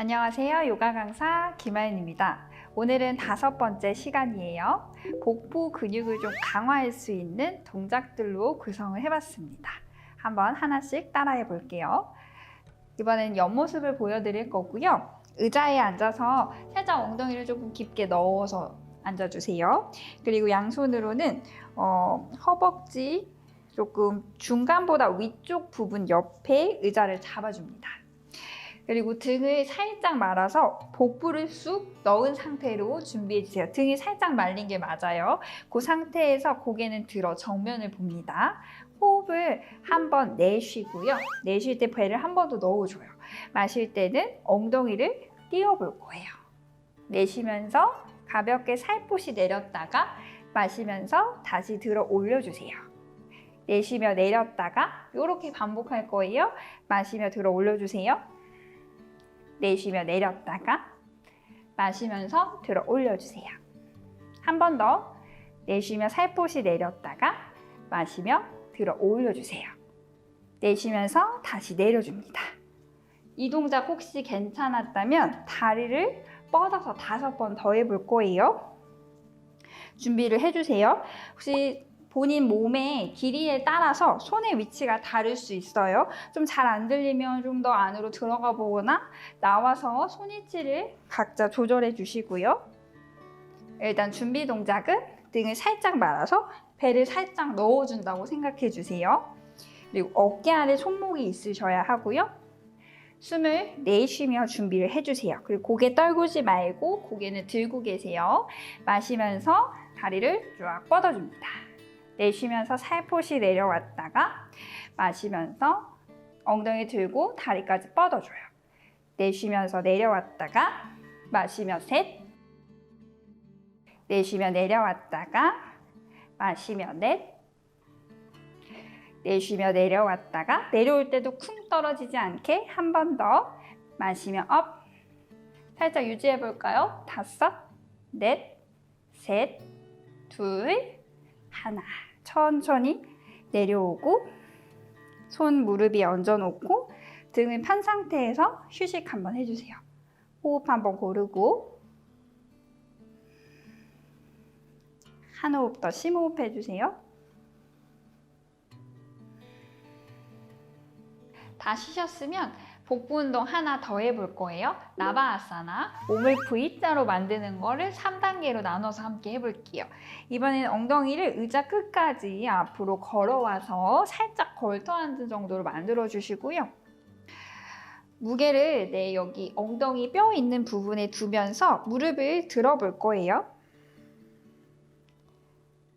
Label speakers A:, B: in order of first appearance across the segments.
A: 안녕하세요. 요가 강사 김아연입니다. 오늘은 다섯 번째 시간이에요. 복부 근육을 좀 강화할 수 있는 동작들로 구성을 해봤습니다. 한번 하나씩 따라해 볼게요. 이번엔 옆모습을 보여드릴 거고요. 의자에 앉아서 살짝 엉덩이를 조금 깊게 넣어서 앉아주세요. 그리고 양손으로는 어, 허벅지 조금 중간보다 위쪽 부분 옆에 의자를 잡아줍니다. 그리고 등을 살짝 말아서 복부를 쑥 넣은 상태로 준비해 주세요. 등이 살짝 말린 게 맞아요. 그 상태에서 고개는 들어 정면을 봅니다. 호흡을 한번 내쉬고요. 내쉴 때 배를 한 번 더 넣어줘요. 마실 때는 엉덩이를 띄워볼 거예요. 내쉬면서 가볍게 살포시 내렸다가 마시면서 다시 들어 올려주세요. 내쉬며 내렸다가 이렇게 반복할 거예요. 마시며 들어 올려주세요. 내쉬며 내렸다가 마시면서 들어 올려주세요. 한 번 더 내쉬며 살포시 내렸다가 마시며 들어 올려주세요. 내쉬면서 다시 내려줍니다. 이 동작 혹시 괜찮았다면 다리를 뻗어서 다섯 번 더 해볼 거예요. 준비를 해주세요. 혹시 본인 몸의 길이에 따라서 손의 위치가 다를 수 있어요. 좀 잘 안 들리면 좀 더 안으로 들어가 보거나 나와서 손 위치를 각자 조절해 주시고요. 일단 준비 동작은 등을 살짝 말아서 배를 살짝 넣어준다고 생각해 주세요. 그리고 어깨 아래 손목이 있으셔야 하고요. 숨을 내쉬며 준비를 해주세요. 그리고 고개 떨구지 말고 고개는 들고 계세요. 마시면서 다리를 쫙 뻗어줍니다. 내쉬면서 살포시 내려왔다가 마시면서 엉덩이 들고 다리까지 뻗어줘요. 내쉬면서 내려왔다가 마시며 셋 내쉬며 내려왔다가 마시며 넷 내쉬며 내려왔다가 내려올 때도 쿵 떨어지지 않게 한 번 더 마시며 업 살짝 유지해 볼까요? 다섯 넷 셋, 둘, 하나. 천천히 내려오고 손 무릎 위에 얹어놓고 등을 판 상태에서 휴식 한번 해주세요. 호흡 한번 고르고 한 호흡 더 심호흡 해주세요. 다 쉬셨으면 복부 운동 하나 더 해볼 거예요. 나바아사나 몸을 V자로 만드는 거를 3단계로 나눠서 함께 해볼게요. 이번에는 엉덩이를 의자 끝까지 앞으로 걸어와서 살짝 걸터 앉은 정도로 만들어 주시고요. 무게를 내 여기 엉덩이 뼈 있는 부분에 두면서 무릎을 들어볼 거예요.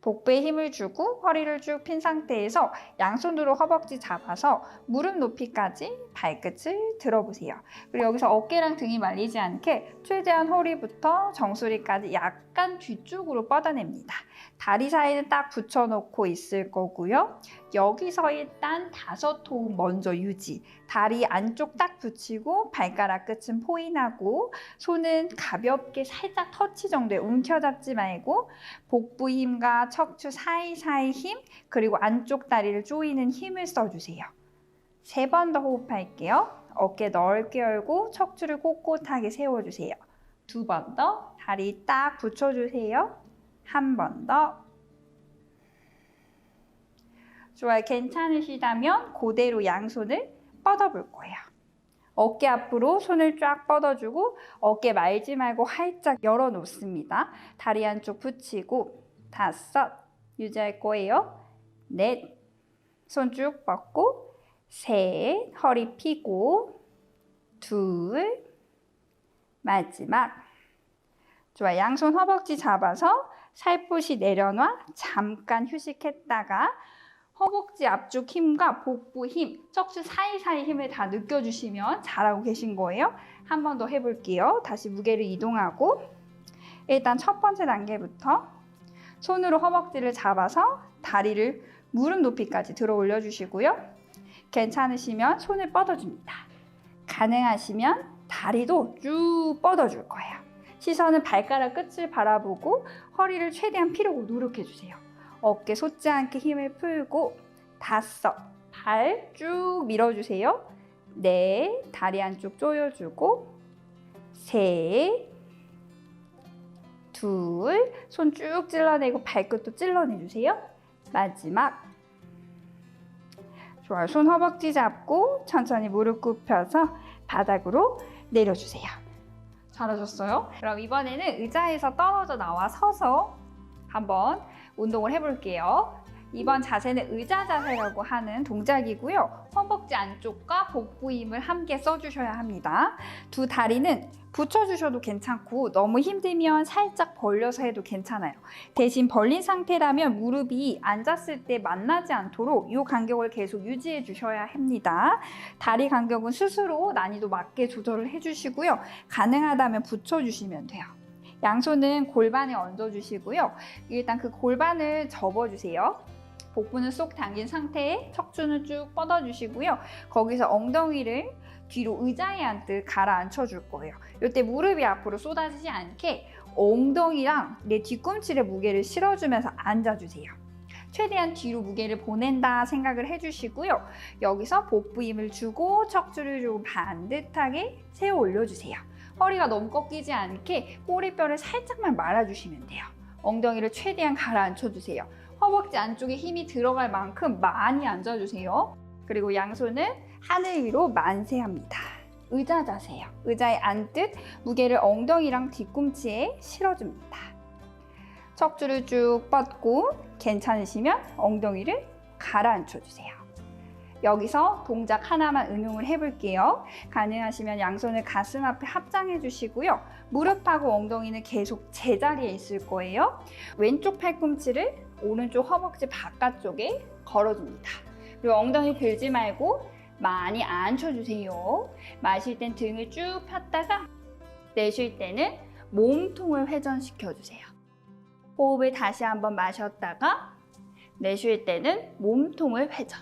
A: 복부에 힘을 주고 허리를 쭉 핀 상태에서 양손으로 허벅지 잡아서 무릎 높이까지 발끝을 들어보세요. 그리고 여기서 어깨랑 등이 말리지 않게 최대한 허리부터 정수리까지 약간 뒤쪽으로 뻗어냅니다. 다리 사이는 딱 붙여놓고 있을 거고요. 여기서 일단 다섯 호흡 먼저 유지. 다리 안쪽 딱 붙이고 발가락 끝은 포인하고 손은 가볍게 살짝 터치 정도에 움켜잡지 말고 복부 힘과 척추 사이사이 힘 그리고 안쪽 다리를 조이는 힘을 써주세요. 세 번 더 호흡할게요. 어깨 넓게 열고 척추를 꼿꼿하게 세워주세요. 두 번 더 다리 딱 붙여주세요. 한 번 더. 좋아요. 괜찮으시다면 그대로 양손을 뻗어볼 거예요. 어깨 앞으로 손을 쫙 뻗어주고 어깨 말지 말고 활짝 열어놓습니다. 다리 한쪽 붙이고 다섯 유지할 거예요. 넷, 손 쭉 뻗고 셋, 허리 피고 둘, 마지막 좋아 양손 허벅지 잡아서 살포시 내려놔 잠깐 휴식했다가 허벅지 앞쪽 힘과 복부 힘, 척추 사이사이 힘을 다 느껴주시면 잘하고 계신 거예요. 한 번 더 해볼게요. 다시 무게를 이동하고 일단 첫 번째 단계부터 손으로 허벅지를 잡아서 다리를 무릎 높이까지 들어 올려주시고요. 괜찮으시면 손을 뻗어줍니다. 가능하시면 다리도 쭉 뻗어줄 거예요. 시선은 발가락 끝을 바라보고 허리를 최대한 피려고 노력해주세요. 어깨 솟지 않게 힘을 풀고 다섯 발 쭉 밀어주세요. 네 다리 한쪽 조여주고 셋, 둘, 손 쭉 찔러내고 발끝도 찔러내주세요. 마지막. 좋아요. 손 허벅지 잡고 천천히 무릎 굽혀서 바닥으로 내려주세요. 잘하셨어요? 그럼 이번에는 의자에서 떨어져 나와 서서 한번 운동을 해볼게요. 이번 자세는 의자 자세라고 하는 동작이고요. 허벅지 안쪽과 복부 힘을 함께 써주셔야 합니다. 두 다리는 붙여주셔도 괜찮고 너무 힘들면 살짝 벌려서 해도 괜찮아요. 대신 벌린 상태라면 무릎이 앉았을 때 만나지 않도록 이 간격을 계속 유지해 주셔야 합니다. 다리 간격은 스스로 난이도 맞게 조절을 해주시고요. 가능하다면 붙여주시면 돼요. 양손은 골반에 얹어주시고요. 일단 그 골반을 접어주세요. 복부는 쏙 당긴 상태에 척추는 쭉 뻗어주시고요. 거기서 엉덩이를 뒤로 의자에 앉듯 가라앉혀 줄 거예요. 이때 무릎이 앞으로 쏟아지지 않게 엉덩이랑 내 뒤꿈치에 무게를 실어주면서 앉아주세요. 최대한 뒤로 무게를 보낸다 생각을 해주시고요. 여기서 복부 힘을 주고 척추를 조금 반듯하게 세워 올려주세요. 허리가 너무 꺾이지 않게 꼬리뼈를 살짝만 말아주시면 돼요. 엉덩이를 최대한 가라앉혀주세요. 허벅지 안쪽에 힘이 들어갈 만큼 많이 앉아주세요. 그리고 양손은 하늘 위로 만세합니다. 의자 자세요. 의자에 앉듯 무게를 엉덩이랑 뒤꿈치에 실어줍니다. 척추를 쭉 뻗고 괜찮으시면 엉덩이를 가라앉혀 주세요. 여기서 동작 하나만 응용을 해볼게요. 가능하시면 양손을 가슴 앞에 합장해 주시고요. 무릎하고 엉덩이는 계속 제자리에 있을 거예요. 왼쪽 팔꿈치를 오른쪽 허벅지 바깥쪽에 걸어줍니다. 그리고 엉덩이 들지 말고 많이 앉혀주세요. 마실 땐 등을 쭉 폈다가 내쉴 때는 몸통을 회전시켜주세요. 호흡을 다시 한번 마셨다가 내쉴 때는 몸통을 회전.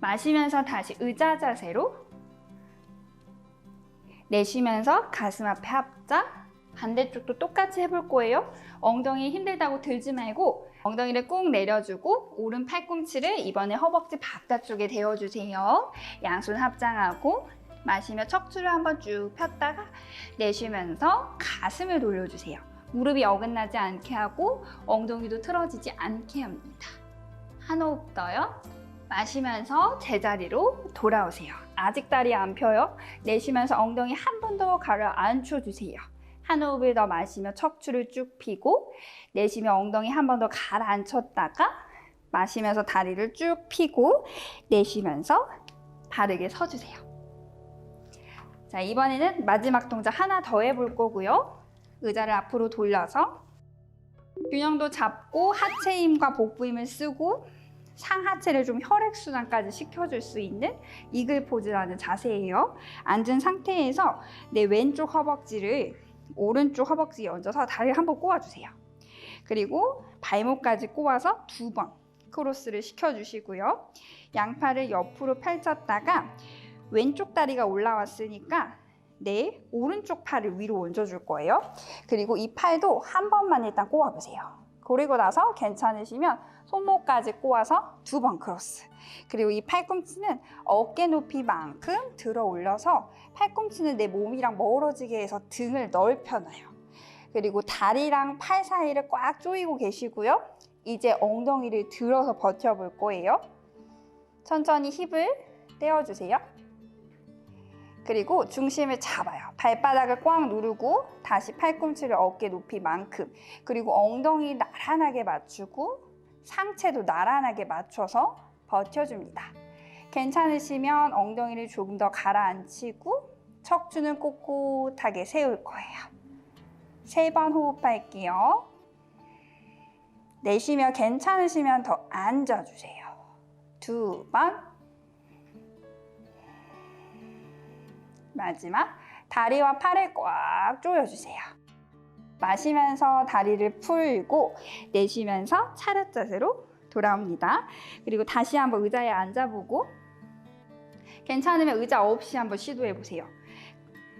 A: 마시면서 다시 의자 자세로 내쉬면서 가슴 앞에 합자 반대쪽도 똑같이 해볼 거예요. 엉덩이 힘들다고 들지 말고 엉덩이를 꾹 내려주고 오른 팔꿈치를 이번에 허벅지 바깥쪽에 대어주세요. 양손 합장하고 마시며 척추를 한번 쭉 폈다가 내쉬면서 가슴을 돌려주세요. 무릎이 어긋나지 않게 하고 엉덩이도 틀어지지 않게 합니다. 한 호흡 더요. 마시면서 제자리로 돌아오세요. 아직 다리 안 펴요. 내쉬면서 엉덩이 한 번 더 가라앉혀 주세요. 한 호흡을 더 마시며 척추를 쭉 펴고 내쉬며 엉덩이 한 번 더 가라앉혔다가 마시면서 다리를 쭉 펴고 내쉬면서 바르게 서주세요. 자 이번에는 마지막 동작 하나 더 해볼 거고요. 의자를 앞으로 돌려서 균형도 잡고 하체 힘과 복부 힘을 쓰고 상하체를 좀 혈액순환까지 시켜줄 수 있는 이글 포즈라는 자세예요. 앉은 상태에서 내 왼쪽 허벅지를 오른쪽 허벅지에 얹어서 다리를 한번 꼬아주세요. 그리고 발목까지 꼬아서 두 번 크로스를 시켜주시고요. 양팔을 옆으로 펼쳤다가 왼쪽 다리가 올라왔으니까 내 오른쪽 팔을 위로 얹어줄 거예요. 그리고 이 팔도 한 번만 일단 꼬아보세요. 그리고 나서 괜찮으시면 손목까지 꼬아서 두 번 크로스. 그리고 이 팔꿈치는 어깨 높이만큼 들어 올려서 팔꿈치는 내 몸이랑 멀어지게 해서 등을 넓혀놔요. 그리고 다리랑 팔 사이를 꽉 조이고 계시고요. 이제 엉덩이를 들어서 버텨볼 거예요. 천천히 힙을 떼어주세요. 그리고 중심을 잡아요. 발바닥을 꽉 누르고 다시 팔꿈치를 어깨 높이만큼 그리고 엉덩이 나란하게 맞추고 상체도 나란하게 맞춰서 버텨줍니다. 괜찮으시면 엉덩이를 조금 더 가라앉히고 척추는 꼿꼿하게 세울 거예요. 세 번 호흡할게요. 내쉬며 괜찮으시면 더 앉아주세요. 두 번. 마지막 다리와 팔을 꽉 조여주세요. 마시면서 다리를 풀고 내쉬면서 차렷 자세로 돌아옵니다. 그리고 다시 한번 의자에 앉아보고 괜찮으면 의자 없이 한번 시도해 보세요.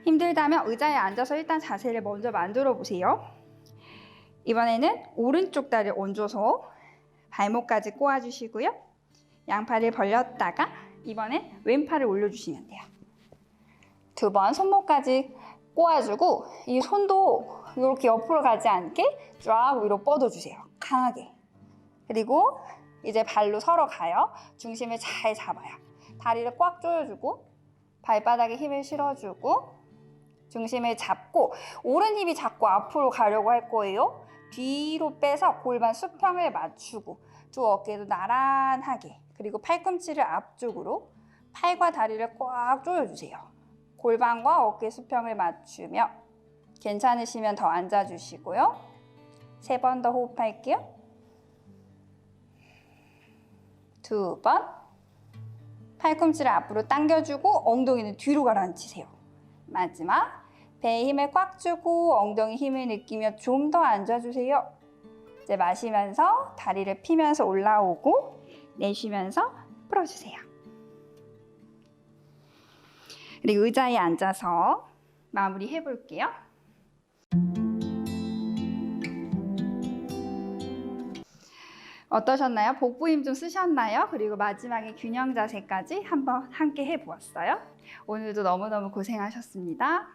A: 힘들다면 의자에 앉아서 일단 자세를 먼저 만들어 보세요. 이번에는 오른쪽 다리를 얹어서 발목까지 꼬아주시고요. 양팔을 벌렸다가 이번엔 왼팔을 올려주시면 돼요. 두 번 손목까지 꼬아주고 이 손도 이렇게 옆으로 가지 않게 쫙 위로 뻗어주세요. 강하게. 그리고 이제 발로 서러 가요. 중심을 잘 잡아요. 다리를 꽉 조여주고 발바닥에 힘을 실어주고 중심을 잡고 오른 힙이 자꾸 앞으로 가려고 할 거예요. 뒤로 빼서 골반 수평을 맞추고 두 어깨도 나란하게 그리고 팔꿈치를 앞쪽으로 팔과 다리를 꽉 조여주세요. 골반과 어깨 수평을 맞추며 괜찮으시면 더 앉아주시고요. 세 번 더 호흡할게요. 두 번. 팔꿈치를 앞으로 당겨주고 엉덩이는 뒤로 가라앉히세요. 마지막. 배에 힘을 꽉 주고 엉덩이 힘을 느끼며 좀 더 앉아주세요. 이제 마시면서 다리를 피면서 올라오고 내쉬면서 풀어주세요. 그리고 의자에 앉아서 마무리 해볼게요. 어떠셨나요? 복부 힘 좀 쓰셨나요? 그리고 마지막에 균형 자세까지 한번 함께 해보았어요. 오늘도 너무너무 고생하셨습니다.